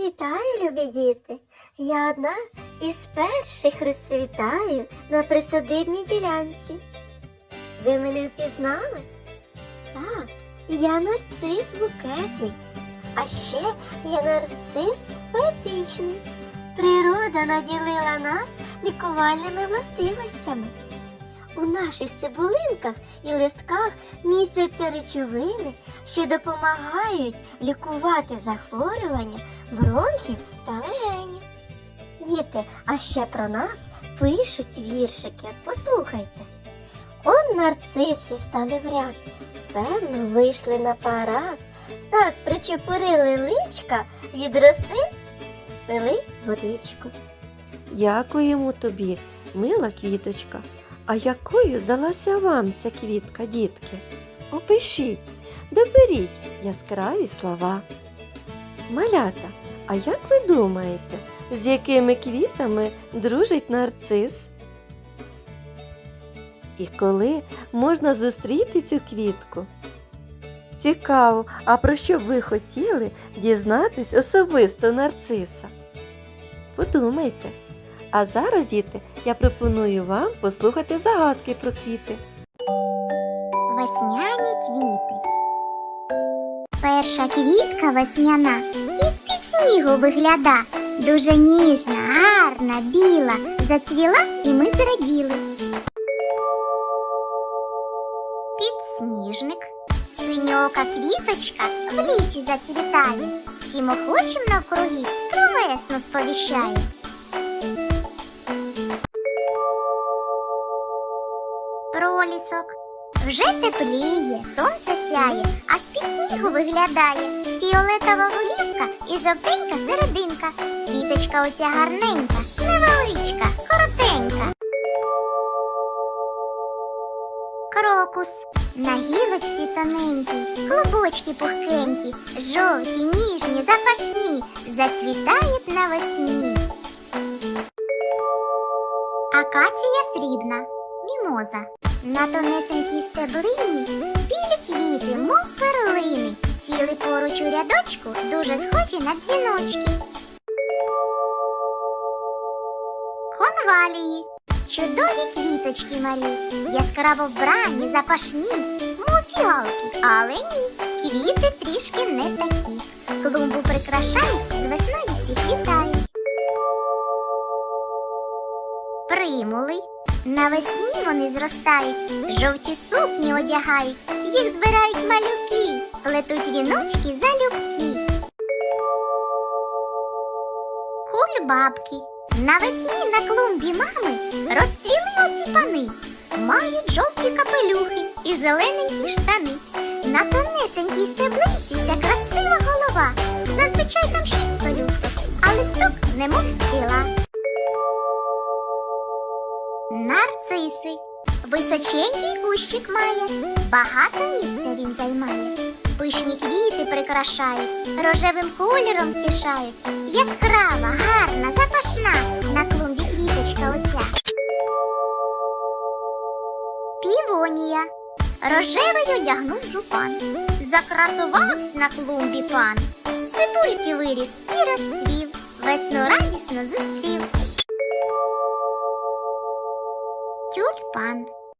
Вітаю, любі діти! Я одна із перших розцвітаю на присадибній ділянці. Ви мене впізнали? Так, я нарцис букетний, а ще я нарцис поетичний. Природа наділила нас лікувальними властивостями. У наших цибулинках і листках містяться речовини, що допомагають лікувати захворювання бронхів та легенів. Діти, а ще про нас пишуть віршики. Послухайте. Он нарциси стали в ряд, певно, вийшли на парад. Так причепурили личка від роси, пили водичку. Дякуємо тобі, мила квіточка. А якою здалася вам ця квітка, дітки? Опишіть, доберіть яскраві слова. Малята, а як ви думаєте, з якими квітами дружить нарцис? І коли можна зустріти цю квітку? Цікаво, а про що б ви хотіли дізнатись особисто нарциса? Подумайте. А зараз, діти, я пропоную вам послухати загадки про квіти. Весняні квіти. Перша квітка весняна із-під снігу вигляда. Дуже ніжна, гарна, біла. Зацвіла і ми зраділи. Підсніжник. Синьока квіточка в лісі зацвітає. Всім охочим навкруги про весну сповіщає. Пролісок. Вже тепліє, сонце сяє, а з-під снігу виглядає фіолетова голівка і жовтенька серединка. Квіточка оця гарненька, невеличка, коротенька. Крокус. На гілочці тоненькій, клубочки пухкенькі, жовті, ніжні, запашні, зацвітають навесні. Акація срібна, мімоза. На тонесенькій стеблині білі квіти, мов перлини, сіли поруч у рядочку, дуже схожі на дзвіночки. Конвалії. Чудові квіточки малі, яскраво вбрані, запашні, мов фіалки, але ні, квіти трішки не такі. Клумбу прикрашають, з весною всіх вітають. Примули. Навесні вони зростають, жовті сукні одягають, їх збирають малюки, плетуть віночки залюбки. Кульбабки. Навесні на клумбі мами розцвіли оці пани, мають жовті капелюхи і зелененькі штани. На тонесенькій стеблинці ця красива голова. Зазвичай там шість пелюсток, а листок немов стріла. Нарциси. Височенький кущик має, багато місця він займає. Пишні квіти прикрашають, рожевим кольором втішають. Яскрава, гарна, запашна на клумбі квіточка оця. Півонія. Рожевий одягнув жупан. Закрасувався на клумбі пан. Цибульки виріс і розцвів. Весну радісно зустрів.